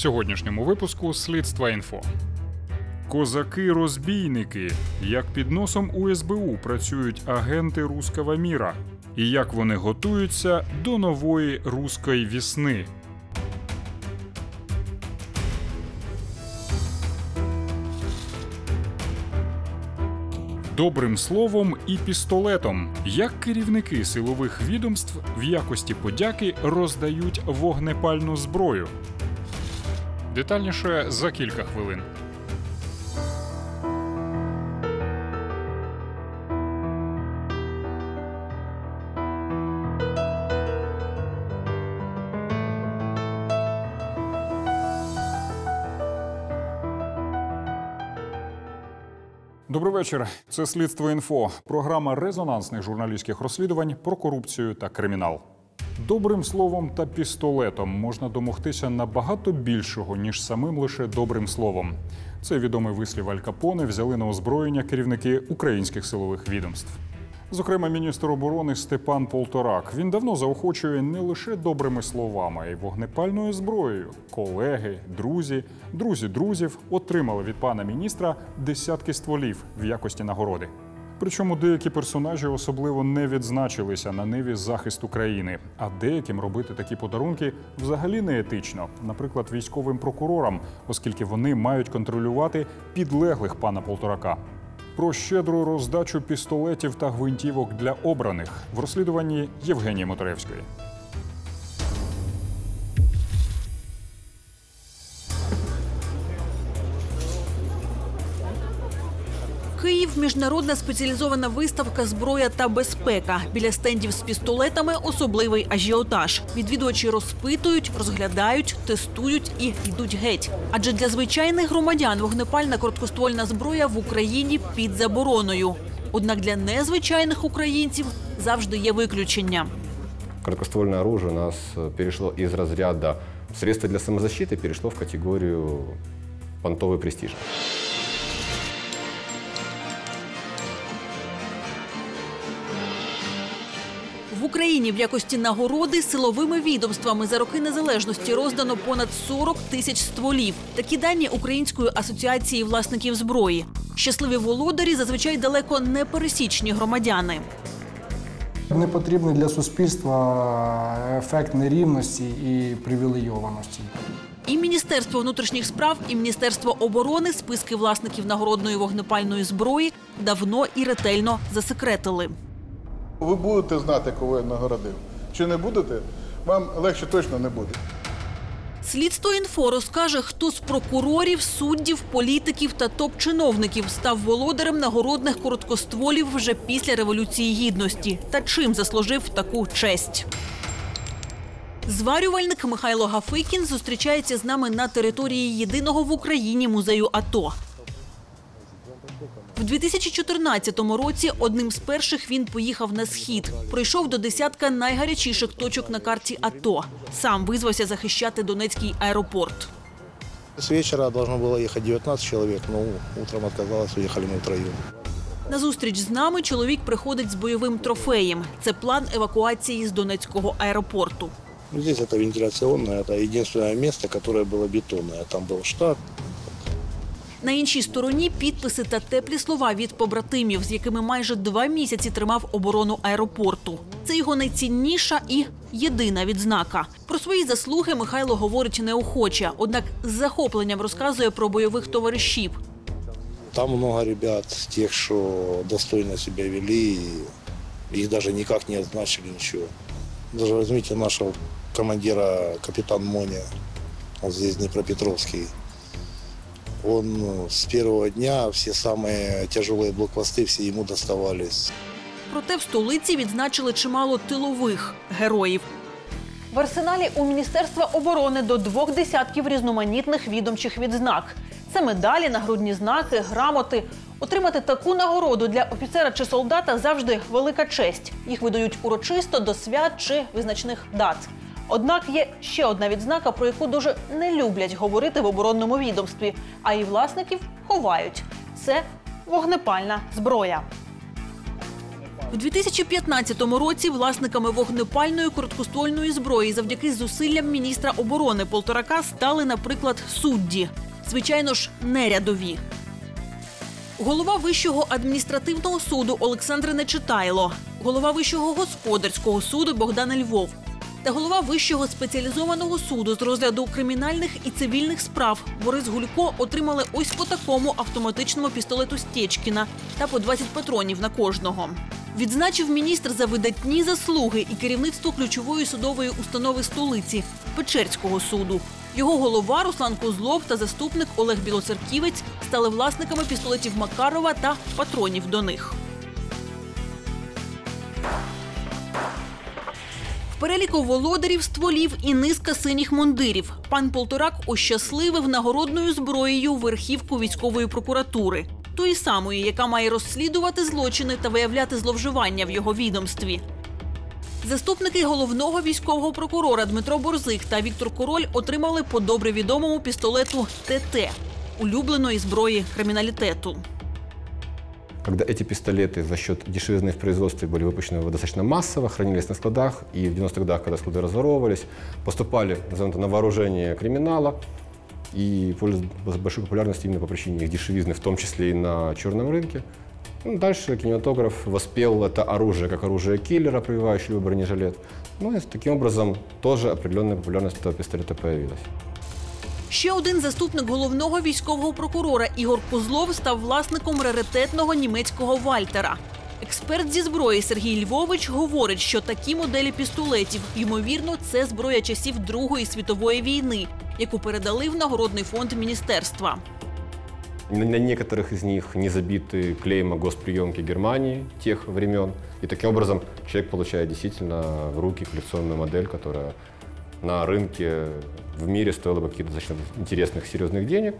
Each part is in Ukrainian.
сьогоднішньому випуску Слідства інфо. Козаки-розбійники. Як під носом у СБУ працюють агенти руского міра, і як вони готуються до нової руської вісни. Добрим словом і пістолетом, як керівники силових відомств в якості подяки роздають вогнепальну зброю. Детальніше за кілька хвилин. Добрий вечір. Це слідство інфо. Програма резонансних журналістських розслідувань про корупцію та кримінал. Добрим словом та пістолетом можна домогтися набагато більшого, ніж самим лише добрим словом. Це відомий вислів Аль Капоне взяли на озброєння керівники українських силових відомств. Зокрема, міністр оборони Степан Полторак. Він давно заохочує не лише добрими словами, а й вогнепальною зброєю. Колеги, друзі, друзі друзів отримали від пана міністра десятки стволів в якості нагороди. Причому деякі персонажі особливо не відзначилися на ниві захисту країни, а деяким робити такі подарунки взагалі не етично, наприклад, військовим прокурорам, оскільки вони мають контролювати підлеглих пана Полторака. Про щедру роздачу пістолетів та гвинтівок для обраних в розслідуванні Євгенії Моторевської. Київ міжнародна спеціалізована виставка Зброя та безпека. Біля стендів з пістолетами особливий ажіотаж. Відвідувачі розпитують, розглядають, тестують і йдуть геть. Адже для звичайних громадян вогнепальна короткоствольна зброя в Україні під забороною. Однак для незвичайних українців завжди є виключення. Короткоствольное оружие у нас э, перешло из разряда средства для самозащиты, перешло в категорию понтовый престиж. В Україні в якості нагороди силовими відомствами за роки незалежності роздано понад 40 тисяч стволів. Такі дані Української асоціації власників зброї. Щасливі володарі зазвичай далеко не пересічні громадяни. Не потрібний для суспільства ефект нерівності і привілейованості. І Міністерство внутрішніх справ, і Міністерство оборони списки власників нагородної вогнепальної зброї давно і ретельно засекретили. Ви будете знати, кого я нагородив. Чи не будете, вам легше точно не буде. Слідство інфо розкаже, хто з прокурорів, суддів, політиків та топ-чиновників став володарем нагородних короткостволів вже після революції гідності та чим заслужив таку честь. Зварювальник Михайло Гафикін зустрічається з нами на території єдиного в Україні музею АТО. В 2014 році одним з перших він поїхав на схід. Прийшов до десятка найгарячіших точок на карті АТО. Сам визвався захищати Донецький аеропорт. С вечера должно было ехать 19 человек, но утром отказалось, уехали мы втроем. На зустріч з нами чоловік приходить з бойовим трофеєм. Це план евакуації з Донецького аеропорту. Ну, Здесь это вентиляционное, это единственное место, которое было бетонное. Там был штаб, на іншій стороні підписи та теплі слова від побратимів, з якими майже два місяці тримав оборону аеропорту. Це його найцінніша і єдина відзнака. Про свої заслуги Михайло говорить неохоче, однак з захопленням розказує про бойових товаришів. Там много ребят, тех, что достойно себя вели, их даже никак не отзначили ничего. Даже возьмите нашего командира, капитан Моня, он здесь Днепропетровский. Он ну, с первого дня все самые тяжелые блокпосты все ему доставались. Проте в столиці відзначили чимало тилових героїв. В арсеналі у Міністерства оборони до двох десятків різноманітних відомчих відзнак. Це медалі, нагрудні знаки, грамоти. Отримати таку нагороду для офіцера чи солдата завжди велика честь. Їх видають урочисто до свят чи визначних дат. Однак є ще одна відзнака, про яку дуже не люблять говорити в оборонному відомстві, а її власників ховають. Це вогнепальна зброя. У 2015 році власниками вогнепальної короткоствольної зброї завдяки зусиллям міністра оборони Полторака стали, наприклад, судді. Звичайно ж, не рядові. Голова Вищого адміністративного суду Олександр Нечитайло, голова Вищого господарського суду Богдан Львов та голова Вищого спеціалізованого суду з розгляду кримінальних і цивільних справ Борис Гулько отримали ось по такому автоматичному пістолету Стєчкіна та по 20 патронів на кожного. Відзначив міністр за видатні заслуги і керівництво ключової судової установи столиці Печерського суду. Його голова Руслан Козлов та заступник Олег Білоцерківець стали власниками пістолетів Макарова та патронів до них. Переліку володарів стволів і низка синіх мундирів. Пан Полторак ощасливив нагородною зброєю верхівку військової прокуратури, тої самої, яка має розслідувати злочини та виявляти зловживання в його відомстві. Заступники головного військового прокурора Дмитро Борзих та Віктор Король отримали по добре відомому пістолету ТТ улюбленої зброї криміналітету. Когда эти пистолеты за счет дешевизны в производстве были выпущены достаточно массово, хранились на складах, и в 90-х годах, когда склады разворовывались, поступали это, на вооружение криминала и пользовались большой популярностью именно по причине их дешевизны, в том числе и на черном рынке. Ну, дальше кинематограф воспел это оружие как оружие киллера, прививающее любой бронежилет. Ну и таким образом тоже определенная популярность этого пистолета появилась. Ще один заступник головного військового прокурора Ігор Козлов став власником раритетного німецького Вальтера. Експерт зі зброї Сергій Львович говорить, що такі моделі пістолетів, ймовірно, це зброя часів Другої світової війни, яку передали в нагородний фонд міністерства. На некоторых из них не забиты клейма госприемки Германии тех времен. И таким образом человек получает действительно в руки коллекционную модель, которая на рынке в мире стоила бы каких-то достаточно интересных, серьезных денег.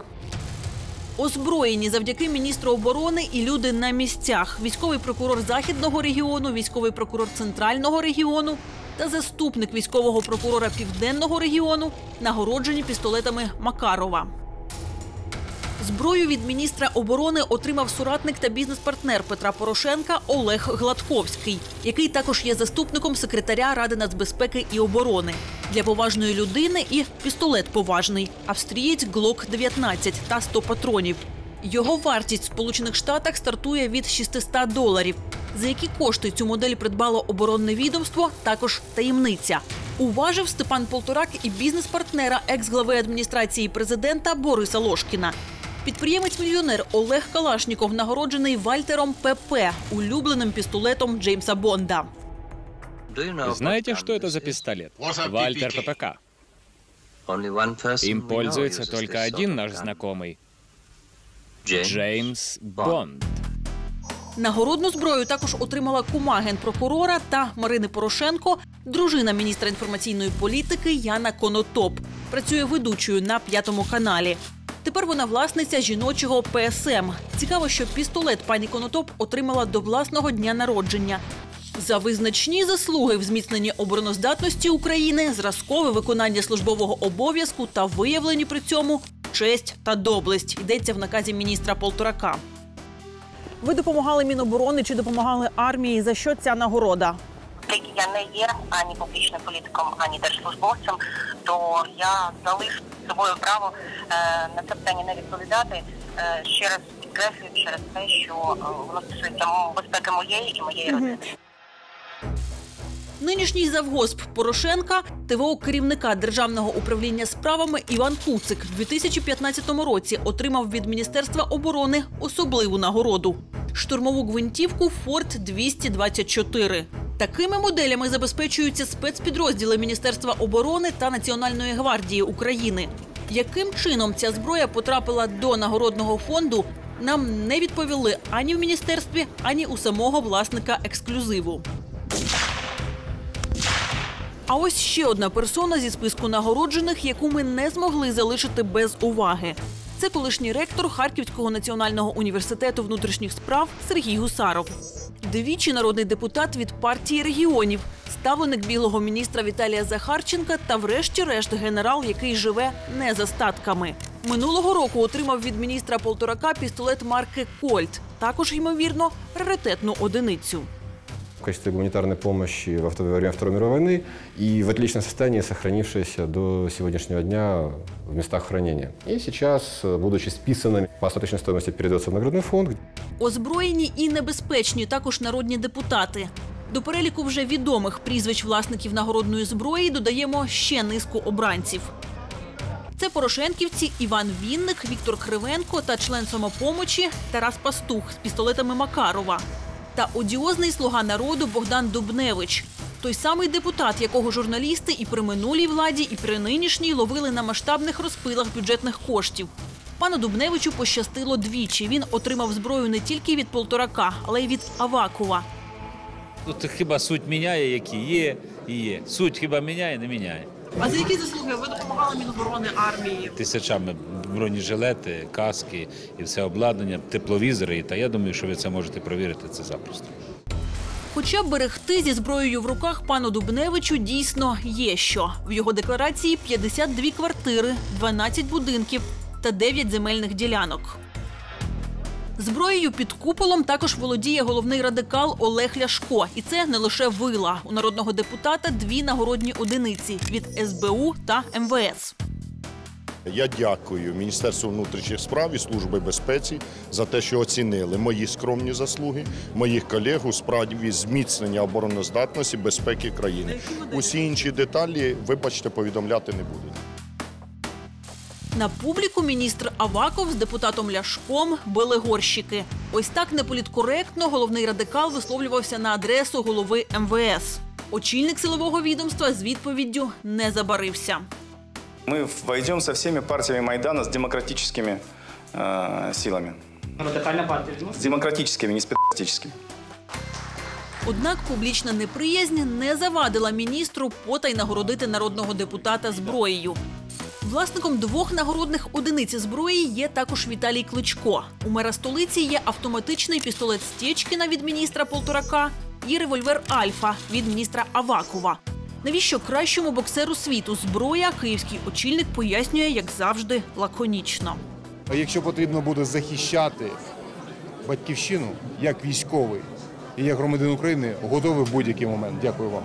Озброєні завдяки міністру оборони і люди на місцях. Військовий прокурор західного регіону, військовий прокурор центрального регіону та заступник військового прокурора південного регіону нагороджені пістолетами Макарова. Зброю від міністра оборони отримав соратник та бізнес-партнер Петра Порошенка Олег Гладковський, який також є заступником секретаря Ради нацбезпеки і оборони. Для поважної людини і пістолет поважний австрієць Глок 19 та 100 патронів. Його вартість в Сполучених Штатах стартує від 600 доларів. За які кошти цю модель придбало оборонне відомство, також таємниця. Уважив Степан Полторак і бізнес-партнера екс-глави адміністрації президента Бориса Лошкіна. Підприємець-мільйонер Олег Калашніков нагороджений Вальтером ПП, улюбленим пістолетом Джеймса Бонда. Знаете, что это за пистолет? Вальтер ППК. Им пользуется только один наш знакомый. Джеймс Бонд. Нагородну зброю також отримала кума генпрокурора та Марини Порошенко, дружина міністра інформаційної політики Яна Конотоп. Працює ведучою на п'ятому каналі. Тепер вона власниця жіночого ПСМ. Цікаво, що пістолет пані Конотоп отримала до власного дня народження. За визначні заслуги в зміцненні обороноздатності України, зразкове виконання службового обов'язку та виявлені при цьому честь та доблесть. Йдеться в наказі міністра Полторака. Ви допомагали Міноборони чи допомагали армії? За що ця нагорода? Оскільки я не є ані публічним політиком, ані держслужбовцем, то я залишу собою право е, на це питання не відповідати. Е, ще раз підкреслюю через те, що е, воно стосується безпеки моєї і моєї родини. Нинішній завгосп Порошенка ТВО керівника державного управління справами Іван Куцик в 2015 році отримав від Міністерства оборони особливу нагороду штурмову гвинтівку Форт 224 Такими моделями забезпечуються спецпідрозділи Міністерства оборони та Національної гвардії України. Яким чином ця зброя потрапила до нагородного фонду, нам не відповіли ані в міністерстві, ані у самого власника ексклюзиву. А ось ще одна персона зі списку нагороджених, яку ми не змогли залишити без уваги. Це колишній ректор Харківського національного університету внутрішніх справ Сергій Гусаров. Двічі народний депутат від партії регіонів, ставленик білого міністра Віталія Захарченка та, врешті-решт, генерал, який живе не за статками. Минулого року отримав від міністра Полторака пістолет марки Кольт, також ймовірно раритетну одиницю в качестве гуманитарной помощи во вто- во время Второй мировой войны и в отличном состоянии сохранившиеся до сегодняшнего дня в местах хранения. И сейчас, э, будучи списанными по остаточной стоимости, передается в наградной фонд, Озброєні і небезпечні також народні депутати. До переліку вже відомих прізвищ власників нагородної зброї додаємо ще низку обранців. Це порошенківці Іван Вінник, Віктор Кривенко та член самопомочі Тарас Пастух з пістолетами Макарова та одіозний слуга народу Богдан Дубневич. Той самий депутат, якого журналісти і при минулій владі, і при нинішній ловили на масштабних розпилах бюджетних коштів. Пану Дубневичу пощастило двічі. Він отримав зброю не тільки від Полторака, але й від Авакова. Тут хіба суть міняє, які є і є. Суть хіба міняє, не міняє. А за які заслуги ви допомагали Міноборони армії? Тисячами бронежилети, каски і все обладнання, тепловізори. Та я думаю, що ви це можете провірити це запросто. Хоча берегти зі зброєю в руках пану Дубневичу дійсно є що. В його декларації 52 квартири, 12 будинків та 9 земельних ділянок. Зброєю під куполом також володіє головний радикал Олег Ляшко. І це не лише вила. У народного депутата дві нагородні одиниці від СБУ та МВС. Я дякую Міністерству внутрішніх справ і Служби безпеці за те, що оцінили мої скромні заслуги, моїх колег у справі зміцнення обороноздатності безпеки країни. Усі інші деталі, вибачте, повідомляти не буду. На публіку міністр Аваков з депутатом Ляшком били горщики. Ось так неполіткоректно головний радикал висловлювався на адресу голови МВС. Очільник силового відомства з відповіддю не забарився. Мы войдем со всеми партиями Майдана с демократическими э, силами. Радикальна партія. С демократическими, не с пи***тическими. Однак публічна неприязнь не завадила міністру потай нагородити народного депутата зброєю. Власником двох нагородних одиниць зброї є також Віталій Кличко. У мера столиці є автоматичний пістолет Стєчкіна від міністра Полторака і револьвер Альфа від міністра Авакова. Навіщо кращому боксеру світу зброя київський очільник пояснює, як завжди, лаконічно. Якщо потрібно буде захищати батьківщину як військовий і як громадянин України, готовий в будь-який момент. Дякую вам.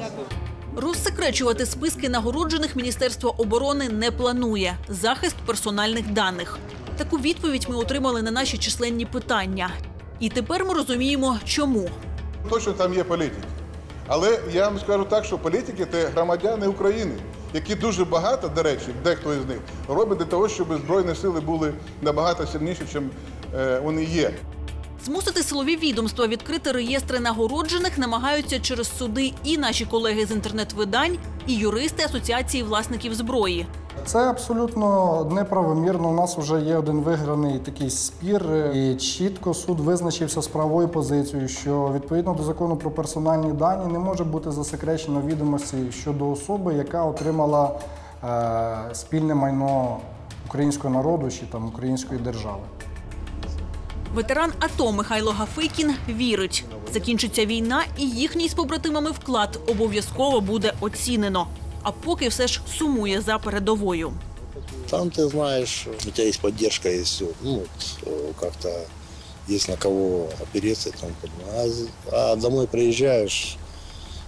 Розсекречувати списки нагороджених Міністерство оборони не планує. Захист персональних даних. Таку відповідь ми отримали на наші численні питання. І тепер ми розуміємо, чому. Точно там є політики. Але я вам скажу так, що політики це громадяни України, які дуже багато, до речі, дехто із них робить для того, щоб збройні сили були набагато сильніші, ніж е, вони є. Змусити силові відомства відкрити реєстри нагороджених намагаються через суди і наші колеги з інтернет-видань, і юристи Асоціації власників зброї. Це абсолютно неправомірно. У нас вже є один виграний такий спір, і чітко суд визначився з правою позицією, що відповідно до закону про персональні дані не може бути засекречено відомості щодо особи, яка отримала е, спільне майно українського народу чи там української держави. Ветеран АТО Михайло Гафикін вірить, закінчиться війна, і їхній з побратимами вклад обов'язково буде оцінено. А поки все ж сумує за передовою. Там ты знаешь, у тебя есть поддержка, есть все. Ну, вот, э, как-то есть на кого опереться. и тому подобное. А, з- а домой приезжаешь,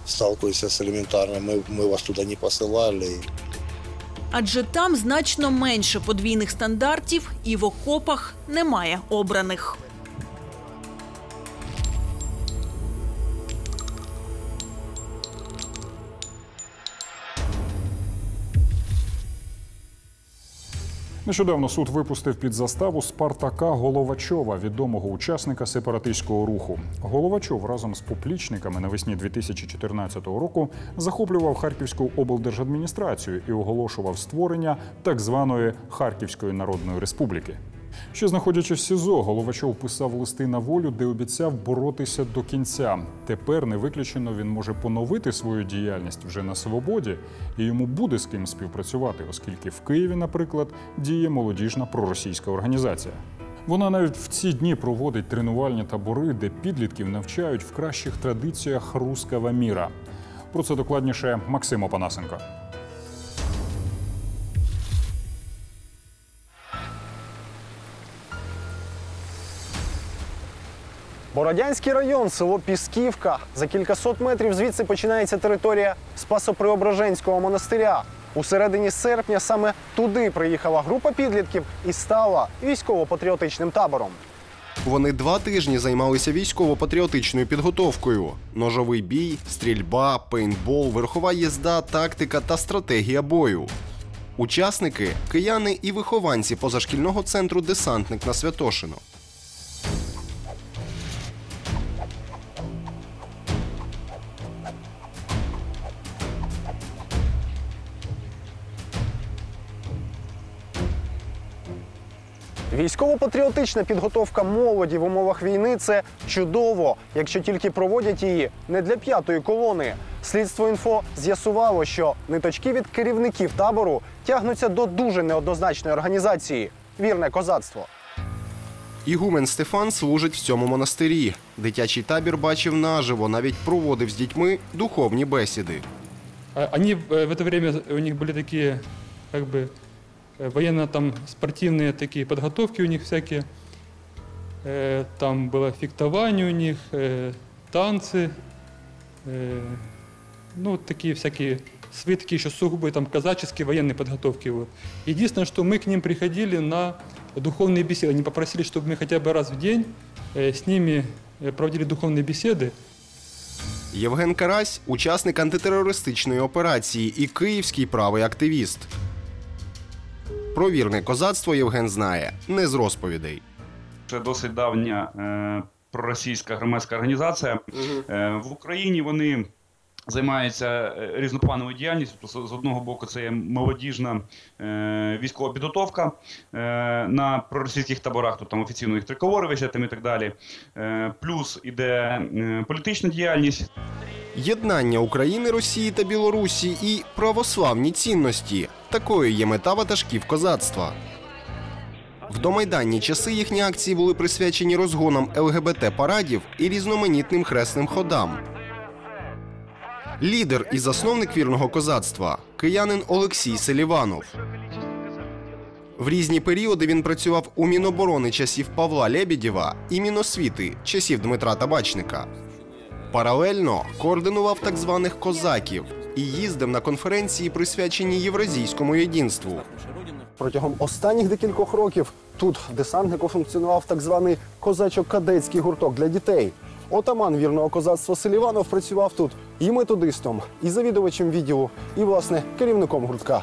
сталкиваешься с элементарным. Мы, мы вас туда не посылали. Адже там значно менше подвійних стандартів, і в окопах немає обраних. Нещодавно суд випустив під заставу Спартака Головачова, відомого учасника сепаратистського руху. Головачов разом з поплічниками навесні 2014 року захоплював Харківську облдержадміністрацію і оголошував створення так званої Харківської Народної Республіки. Ще знаходячись в СІЗО, Головачов писав листи на волю, де обіцяв боротися до кінця. Тепер не виключено він може поновити свою діяльність вже на свободі, і йому буде з ким співпрацювати, оскільки в Києві, наприклад, діє молодіжна проросійська організація. Вона навіть в ці дні проводить тренувальні табори, де підлітків навчають в кращих традиціях руского міра. Про це докладніше Максим Опанасенко. Бородянський район, село Пісківка. За кількасот метрів звідси починається територія Спасо-Преображенського монастиря. У середині серпня саме туди приїхала група підлітків і стала військово-патріотичним табором. Вони два тижні займалися військово-патріотичною підготовкою: ножовий бій, стрільба, пейнтбол, верхова їзда, тактика та стратегія бою. Учасники кияни і вихованці позашкільного центру Десантник на Святошино. Військово-патріотична підготовка молоді в умовах війни це чудово, якщо тільки проводять її не для п'ятої колони. Слідство інфо з'ясувало, що ниточки від керівників табору тягнуться до дуже неоднозначної організації вірне козацтво. Ігумен Стефан служить в цьому монастирі. Дитячий табір бачив наживо, навіть проводив з дітьми духовні бесіди. А- Они э, в это время, у них были такие, как бы, э, военно там спортивные такие подготовки у них всякие. Э, Там было фехтование у них, э, танцы, э, ну, вот такие всякие свои такие еще сугубые там казаческие военные подготовки. Вот. Единственное, что мы к ним приходили на духовные беседы. Они попросили, чтобы мы хотя бы раз в день э, с ними э, проводили духовные беседы. Євген Карась учасник антитерористичної операції і київський правий активіст. Про вірне козацтво Євген знає не з розповідей. Це досить давня е, проросійська громадська організація. Е, в Україні вони займаються е, різноплановою діяльністю. Тобто, з одного боку, це є молодіжна е, військова підготовка е, на проросійських таборах, тобто там офіційно їх триколори висять і так далі. Е, плюс іде е, політична діяльність. Єднання України, Росії та Білорусі і православні цінності. Такою є мета ватажків козацтва. В домайданні часи їхні акції були присвячені розгонам ЛГБТ-парадів і різноманітним хресним ходам. Лідер і засновник вірного козацтва киянин Олексій Селіванов. В різні періоди він працював у Міноборони часів Павла Лебедєва і Міносвіти часів Дмитра Табачника. Паралельно координував так званих козаків і їздив на конференції, присвячені євразійському єдинству. Протягом останніх декількох років тут десантнику функціонував так званий козачо-кадетський гурток для дітей. Отаман вірного козацтва Селіванов працював тут і методистом, і завідувачем відділу, і власне керівником гуртка.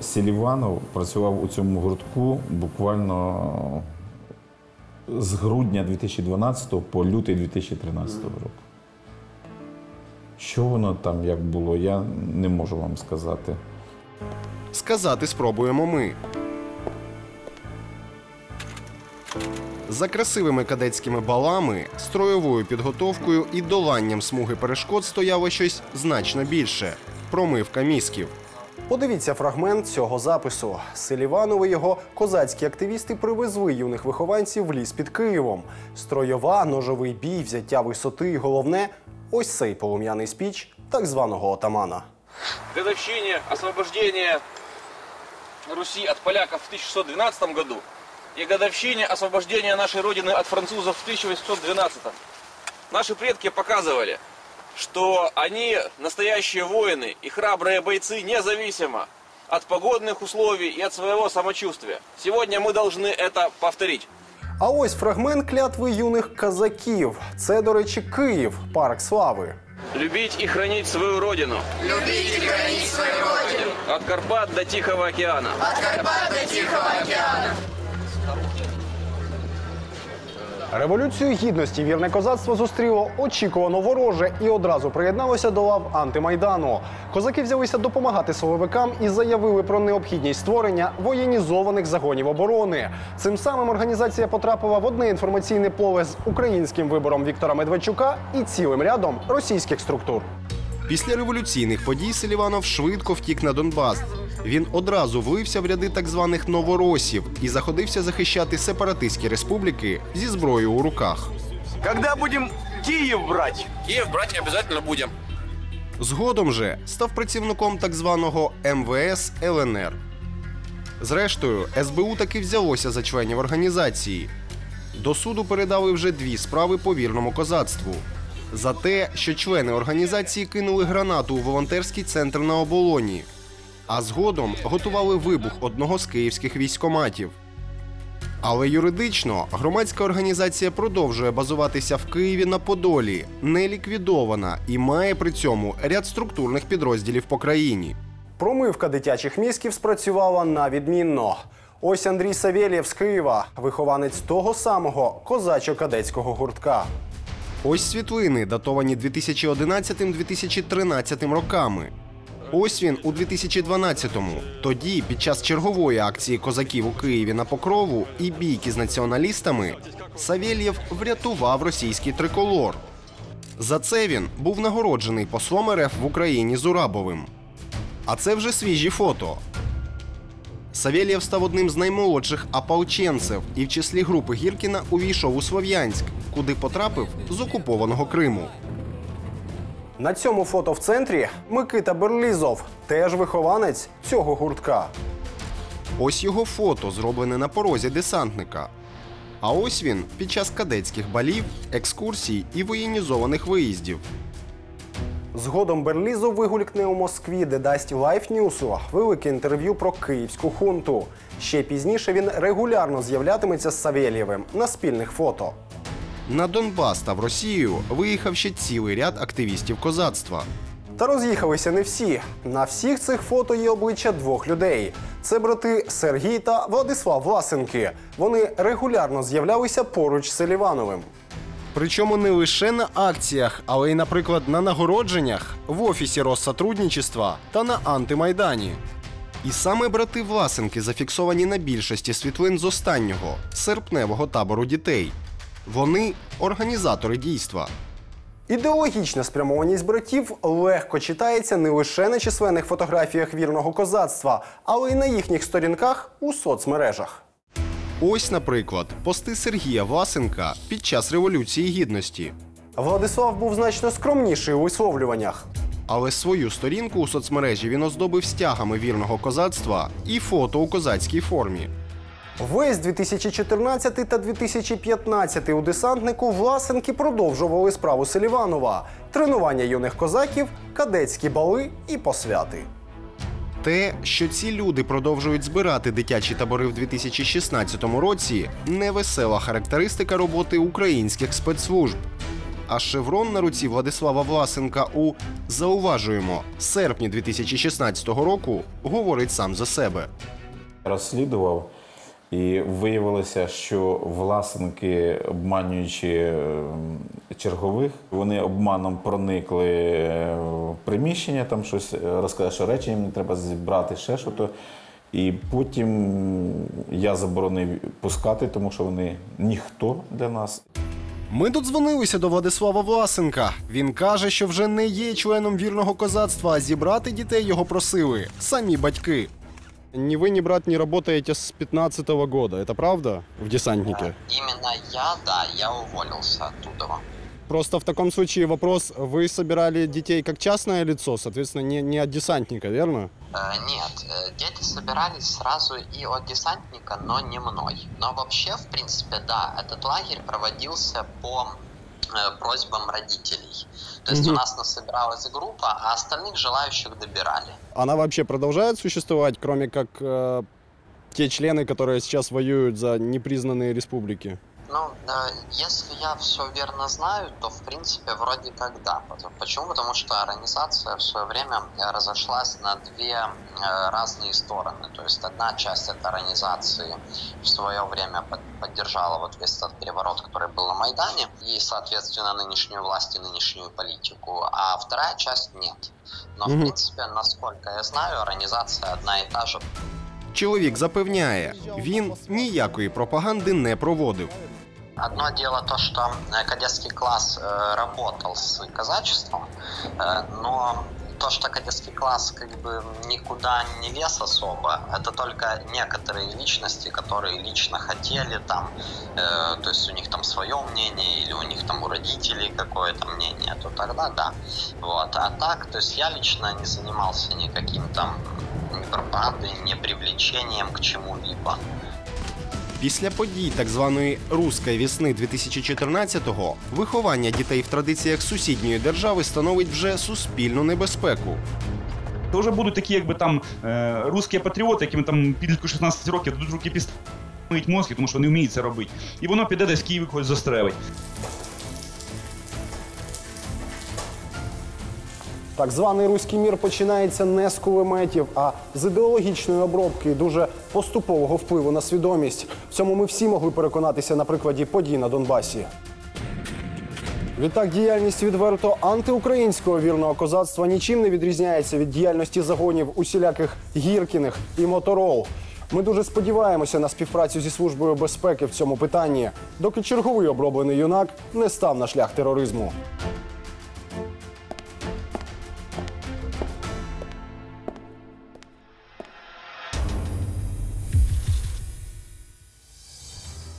Селіванов працював у цьому гуртку буквально з грудня 2012 по лютий 2013 року. Що воно там як було, я не можу вам сказати. Сказати спробуємо ми. За красивими кадетськими балами, строєвою підготовкою і доланням смуги перешкод стояло щось значно більше промивка мізків. Подивіться фрагмент цього запису. Селіванови його козацькі активісти привезли юних вихованців в ліс під Києвом. Стройова, ножовий бій, взяття висоти і головне ось цей полум'яний спіч так званого отамана. годовщине освобождения Руси от поляков в 1612 году и годовщине освобождения нашей Родины от французов в 1812. Наши предки показывали, что они настоящие воины и храбрые бойцы независимо от погодных условий и от своего самочувствия. Сегодня мы должны это повторить. А ось фрагмент клятви юних казаків. Це, до речі, Київ, парк слави. Любить и хранить свою Родину. Любить и хранить свою родину. От Карпат до Тихого океана. От Карпат до Тихого океана. Революцію гідності вірне козацтво зустріло очікувано вороже і одразу приєдналося до лав антимайдану. Козаки взялися допомагати силовикам і заявили про необхідність створення воєнізованих загонів оборони. Цим самим організація потрапила в одне інформаційне поле з українським вибором Віктора Медведчука і цілим рядом російських структур. Після революційних подій Селіванов швидко втік на Донбас. Він одразу влився в ряди так званих новоросів і заходився захищати сепаратистські республіки зі зброєю у руках. Когда будем Киев брать? Киев брать обязательно будем. Згодом же став працівником так званого МВС ЛНР. Зрештою, СБУ таки взялося за членів організації. До суду передали вже дві справи по вірному козацтву. За те, що члени організації кинули гранату у волонтерський центр на оболоні, а згодом готували вибух одного з київських військоматів. Але юридично громадська організація продовжує базуватися в Києві на Подолі, не ліквідована і має при цьому ряд структурних підрозділів по країні. Промивка дитячих мізків спрацювала на відмінно. Ось Андрій Савєлєв з Києва, вихованець того самого козачо-кадетського гуртка. Ось світлини, датовані 2011-2013 роками. Ось він у 2012-му. Тоді, під час чергової акції козаків у Києві на Покрову і бійки з націоналістами, Савєлєв врятував російський триколор. За це він був нагороджений послом РФ в Україні Зурабовим. А це вже свіжі фото. Савєлєв став одним з наймолодших ополченців і в числі групи Гіркіна увійшов у Слов'янськ, куди потрапив з окупованого Криму. На цьому фото в центрі Микита Берлізов, теж вихованець цього гуртка. Ось його фото, зроблене на порозі десантника. А ось він під час кадетських балів, екскурсій і воєнізованих виїздів. Згодом Берлізов вигулькне у Москві, де дасть Life News велике інтерв'ю про київську хунту. Ще пізніше він регулярно з'являтиметься з Савєлєвим на спільних фото. На Донбас та в Росію виїхав ще цілий ряд активістів козацтва. Та роз'їхалися не всі. На всіх цих фото є обличчя двох людей. Це брати Сергій та Владислав Власенки. Вони регулярно з'являлися поруч з Селівановим. Причому не лише на акціях, але й, наприклад, на нагородженнях в офісі Россотрудничества та на антимайдані. І саме брати Власенки зафіксовані на більшості світлин з останнього серпневого табору дітей. Вони організатори дійства. Ідеологічна спрямованість братів легко читається не лише на численних фотографіях вірного козацтва, але й на їхніх сторінках у соцмережах. Ось, наприклад, пости Сергія Власенка під час Революції Гідності. Владислав був значно скромніший у висловлюваннях. Але свою сторінку у соцмережі він оздобив стягами вірного козацтва і фото у козацькій формі. Весь 2014 та 2015 у десантнику Власенки продовжували справу Селіванова, тренування юних козаків, кадетські бали і посвяти. Те, що ці люди продовжують збирати дитячі табори в 2016 році, невесела характеристика роботи українських спецслужб. А шеврон на руці Владислава Власенка у зауважуємо серпні 2016 року говорить сам за себе. Розслідував і виявилося, що власники, обманюючи е, чергових, вони обманом проникли в приміщення, там щось розказали, що речі їм треба зібрати, ще що то. І потім я заборонив пускати, тому що вони ніхто для нас. Ми додзвонилися до Владислава Власенка. Він каже, що вже не є членом вірного козацтва, а зібрати дітей його просили самі батьки. Ни вы, ни брат не работаете с 15 -го года, это правда? В десантнике? Именно я, да, я уволился оттуда. Просто в таком случае вопрос, вы собирали детей как частное лицо, соответственно, не, не от десантника, верно? Э, нет, э, дети собирались сразу и от десантника, но не мной. Но вообще, в принципе, да, этот лагерь проводился по э, просьбам родителей. То есть Мгм. у нас насобиралась группа, а остальных желающих добирали. Она вообще продолжает существовать, кроме как э, те члены, которые сейчас воюют за непризнанные республики? Ну, э, если я все верно знаю, то в принципе вроде как да. Пот- Почему? Потому что организация в свое время э, разошлась на две э, разные стороны. То есть одна часть этой организации в свое время под- поддержала вот весь этот переворот, который был на Майдане, и, соответственно, нынешнюю власть и нынешнюю политику, а вторая часть нет. Но, в Мгм. принципе, насколько я знаю, организация одна и та же. Чоловік запевняє, він ніякої пропаганди не проводив. Одно дело то, что э, кадетский класс э, работал с казачеством, э, но то, что кадетский класс как бы никуда не вес особо, это только некоторые личности, которые лично хотели там, э, то есть у них там свое мнение или у них там у родителей какое-то мнение, то тогда да. Вот. А так, то есть я лично не занимался никаким там ни пропагандой, ни привлечением к чему-либо. Після подій так званої «Руської весни» 2014-го виховання дітей в традиціях сусідньої держави становить вже суспільну небезпеку. То вже будуть такі, якби там е, русські патріоти, якими там підлітку 16 років дадуть руки пістолет, мозки, тому що вони вміють це робити. І воно піде десь в Київ когось застрелить. Так званий руський мір починається не з кулеметів, а з ідеологічної обробки і дуже поступового впливу на свідомість. В цьому ми всі могли переконатися на прикладі подій на Донбасі. Відтак, діяльність відверто антиукраїнського вірного козацтва нічим не відрізняється від діяльності загонів усіляких гіркіних і моторол. Ми дуже сподіваємося на співпрацю зі службою безпеки в цьому питанні, доки черговий оброблений юнак не став на шлях тероризму.